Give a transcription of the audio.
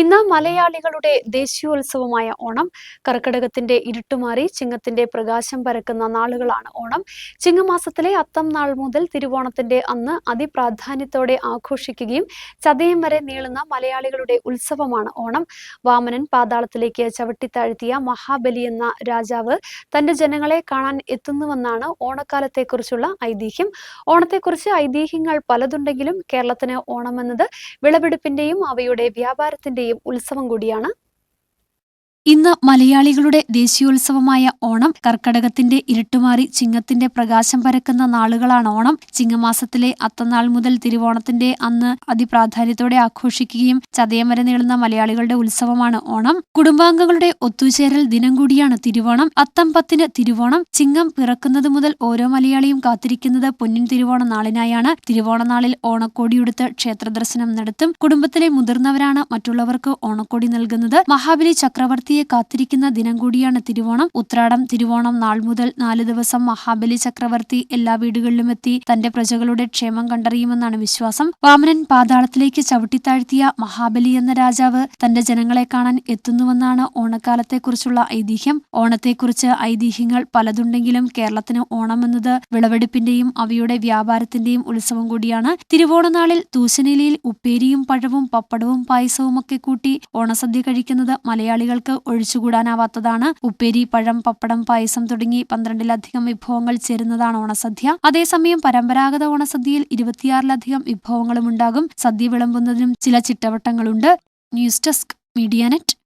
ഇന്ന് മലയാളികളുടെ ദേശീയോത്സവമായ ഓണം കർക്കിടകത്തിന്റെ ഇരുട്ടുമാറി ചിങ്ങത്തിന്റെ പ്രകാശം പരക്കുന്ന നാളുകളാണ് ഓണം. ചിങ്ങമാസത്തിലെ അത്തം നാൾ മുതൽ തിരുവോണത്തിന്റെ അന്ന് അതിപ്രാധാന്യത്തോടെ ആഘോഷിക്കുകയും ചതയം വരെ നീളുന്ന മലയാളികളുടെ ഉത്സവമാണ് ഓണം. വാമനൻ പാതാളത്തിലേക്ക് ചവിട്ടിത്താഴ്ത്തിയ മഹാബലി എന്ന രാജാവ് തന്റെ ജനങ്ങളെ കാണാൻ എത്തുന്നുവെന്നാണ് ഓണക്കാലത്തെക്കുറിച്ചുള്ള ഐതിഹ്യം. ഓണത്തെക്കുറിച്ച് ഐതിഹ്യങ്ങൾ പലതുണ്ടെങ്കിലും കേരളത്തിന് ഓണമെന്നത് വിളവെടുപ്പിന്റെയും അവയുടെ വ്യാപാരത്തിന്റെയും ഉത്സവം കൂടിയാണ് ഇന്ന് മലയാളികളുടെ ദേശീയോത്സവമായ ഓണം കർക്കടകത്തിന്റെ ഇരുട്ടുമാറി ചിങ്ങത്തിന്റെ പ്രകാശം പരക്കുന്ന നാളുകളാണ് ഓണം. ചിങ്ങമാസത്തിലെ അത്തനാൾ മുതൽ തിരുവോണത്തിന്റെ അന്ന് അതിപ്രാധാന്യത്തോടെ ആഘോഷിക്കുകയും ചതയം വരെ നീളുന്ന മലയാളികളുടെ ഉത്സവമാണ് ഓണം. കുടുംബാംഗങ്ങളുടെ ഒത്തുചേരൽ ദിനം കൂടിയാണ് തിരുവോണം. അത്തം പത്തിന് തിരുവോണം. ചിങ്ങം പിറക്കുന്നത് മുതൽ ഓരോ മലയാളിയും കാത്തിരിക്കുന്നത് പൊന്നിൻ തിരുവോണ നാളിനായാണ്. തിരുവോണ നാളിൽ ഓണക്കോടിയെടുത്ത് ക്ഷേത്രദർശനം നടത്തും. കുടുംബത്തിലെ മുതിർന്നവരാണ് മറ്റുള്ളവർക്ക് ഓണക്കോടി നൽകുന്നത്. മഹാബലി ചക്രവർത്തിയെ കാത്തിരിക്കുന്ന ദിനം കൂടിയാണ് തിരുവോണം. ഉത്രാടം തിരുവോണം നാൾ മുതൽ നാല് ദിവസം മഹാബലി ചക്രവർത്തി എല്ലാ വീടുകളിലും എത്തി തന്റെ പ്രജകളുടെ ക്ഷേമം കണ്ടറിയുമെന്നാണ് വിശ്വാസം. വാമനൻ പാതാളത്തിലേക്ക് ചവിട്ടിത്താഴ്ത്തിയ മഹാബലി എന്ന രാജാവ് തന്റെ ജനങ്ങളെ കാണാൻ എത്തുന്നുവെന്നാണ് ഓണക്കാലത്തെക്കുറിച്ചുള്ള ഐതിഹ്യം. ഓണത്തെക്കുറിച്ച് ഐതിഹ്യങ്ങൾ പലതുണ്ടെങ്കിലും കേരളത്തിന് ഓണം എന്നത് വിളവെടുപ്പിന്റെയും അവയുടെ വ്യാപാരത്തിന്റെയും ഉത്സവം കൂടിയാണ്. തിരുവോണനാളിൽ തൂശനിലയിൽ ഉപ്പേരിയും പഴവും പപ്പടവും പായസവും ഒക്കെ കൂട്ടി ഓണസദ്യ കഴിക്കുന്നത് മലയാളികൾക്ക് ഒഴിച്ചുകൂടാനാവാത്തതാണ്. ഉപ്പേരി പഴം പപ്പടം പായസം തുടങ്ങി പന്ത്രണ്ടിലധികം വിഭവങ്ങൾ ചേരുന്നതാണ് ഓണസദ്യ. അതേസമയം പരമ്പരാഗത ഓണസദ്യയിൽ ഇരുപത്തിയാറിലധികം വിഭവങ്ങളും ഉണ്ടാകും സദ്യ വിളമ്പുന്നതിനും ചില ചിട്ടവട്ടങ്ങളുണ്ട്. News desk media net.